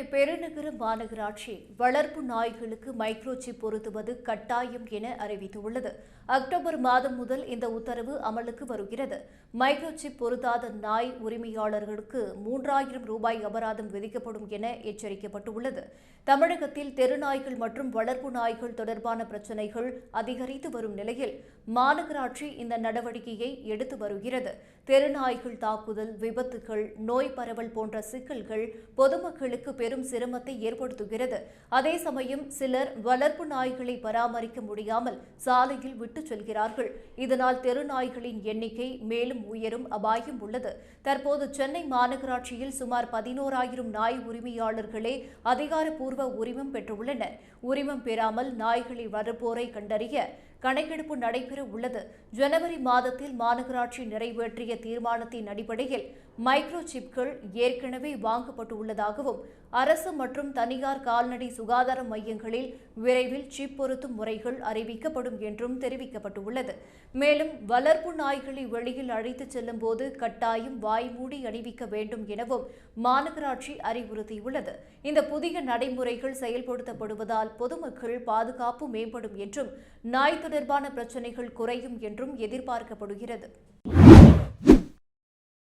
சென்னை பெருநகர மாநகராட்சி வளர்ப்பு நாய்களுக்கு மைக்ரோசிப் பொருத்துவது கட்டாயம் என அறிவித்துள்ளது. அக்டோபர் மாதம் முதல் இந்த உத்தரவு அமலுக்கு வருகிறது. மைக்ரோசிப் பொருத்தாத நாய் உரிமையாளர்களுக்கு மூன்றாயிரம் ரூபாய் அபராதம் விதிக்கப்படும் என எச்சரிக்கப்பட்டுள்ளது. தமிழகத்தில் தெருநாய்கள் மற்றும் வளர்ப்பு நாய்கள் தொடர்பான பிரச்சினைகள் அதிகரித்து வரும் நிலையில் மாநகராட்சி இந்த நடவடிக்கையை எடுத்து வருகிறது. தெருநாய்கள் தாக்குதல் விபத்துகள் நோய் பரவல் போன்ற சிக்கல்கள் பொதுமக்களுக்கு பெரும் பெரும் சிரமத்தை ஏற்படுத்துகிறது. அதே சமயம் சிலர் வளர்ப்பு நாய்களை பராமரிக்க முடியாமல் சாலையில் விட்டுச் செல்கிறார்கள். இதனால் தெருநாய்களின் எண்ணிக்கை மேலும் உயரும் அபாயம் உள்ளது. தற்போது சென்னை மாநகராட்சியில் சுமார் பதினோராயிரம் நாய் உரிமையாளர்களே அதிகாரப்பூர்வ உரிமம் பெற்றுள்ளனர். உரிமம் பெறாமல் நாய்களை வளர்ப்போரை கண்டறிய கணக்கெடுப்பு நடைபெற உள்ளது. ஜனவரி மாதத்தில் மாநகராட்சி நிறைவேற்றிய தீர்மானத்தின் அடிப்படையில் மைக்ரோ சிப்கள் ஏற்கனவே வாங்கப்பட்டுள்ளதாகவும் அரசு மற்றும் தனியார் கால்நடை சுகாதார மையங்களில் விரைவில் சிப் பொருத்தும் முறைகள் அறிவிக்கப்படும் என்றும் தெரிவிக்கப்பட்டுள்ளது. மேலும் வளர்ப்பு நாய்களை வெளியில் அழைத்துச் செல்லும் போது கட்டாயம் வாய்மூடி அணிவிக்க வேண்டும் எனவும் மாநகராட்சி அறிவுறுத்தியுள்ளது. இந்த புதிய நடைமுறைகள் செயல்படுத்தப்படுவதால் பொதுமக்கள் பாதுகாப்பு மேம்படும் என்றும் நாய் தொடர்பான பிரச்சினைகள் குறையும் என்றும் எதிர்பார்க்கப்படுகிறது.